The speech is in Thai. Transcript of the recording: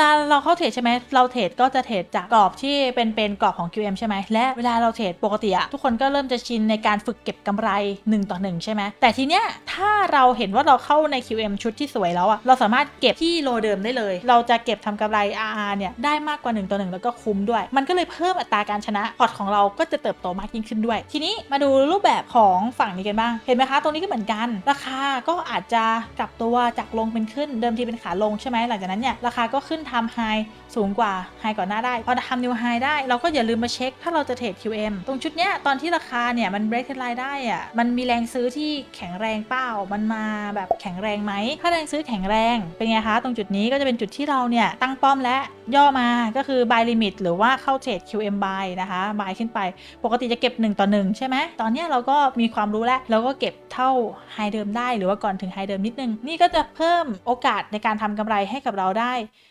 ลาเราเข้าเทรดใช่ไหมเราเทรดก็จะเทรดจากกรอบที่เป็นเป็นกรอบของ QM ใช่ไหมและเวลาเราเทรดปกติอะทุกคนก็เริ่มจะชินในการฝึกเก็บกำไร1ต่อ1ใช่ไหมแต่ทีเนี้ยถ้าเราเห็นว่าเราเข้าใน QM ชุดที่สวยแล้วอะเราสามารถเก็บที่โลเดิมได้เลย เราจะเก็บทำกำไร RR เนี่ยได้มากกว่า1ต่อ1แล้วก็คุ้มด้วย มันก็เลยเพิ่มอัตราการชนะพอร์ตของเราก็จะเติบโตมากยิ่งขึ้นด้วย ทีนี้มาดูรูปแบบของฝั่งนี้กันบ้างเห็นไหมคะตรงนี้ก็เหมือนกัน ราคาก็อาจจะกลับตัวจากลงเป็นขึ้นเดิมทีเป็นขาลงใช่ไหมหลังจากนั้นเนี่ยราคาก็ขึ้นทำไฮสูงกว่าไฮก่อนหน้าได้ พอทำนิวไฮได้ เราก็อย่าลืมมาเช็ค ถ้าเราจะเทรด QM ตรงชุดเนี้ยตอนที่ราคาเนี่ยมัน break trend line ได้อะมันมีแรงซื้อที่แข็งแรงเปล่ามันมาแบบแข็งแรงไหม ถ้าแรงซื้อแข็งแรงเป็นไงคะ ตรงจุดนี้ก็จะเป็นจุดที่เราเนี่ยตั้งป้อมและย่อมาก็คือ buy limit หรือว่าเข้าเทรด QM buy นะคะ buy ขึ้นไปปกติจะเก็บ 1 ต่อ 1 ใช่ไหม ตอนเนี้ยเราก็มีความรู้แล้วเราก็เก็บเท่าไฮเดิมได้หรือว่าก่อนถึงไฮเดิมนิดนึง นี่ก็จะเพิ่มโอกาสในการทำกำไรให้กับเราได้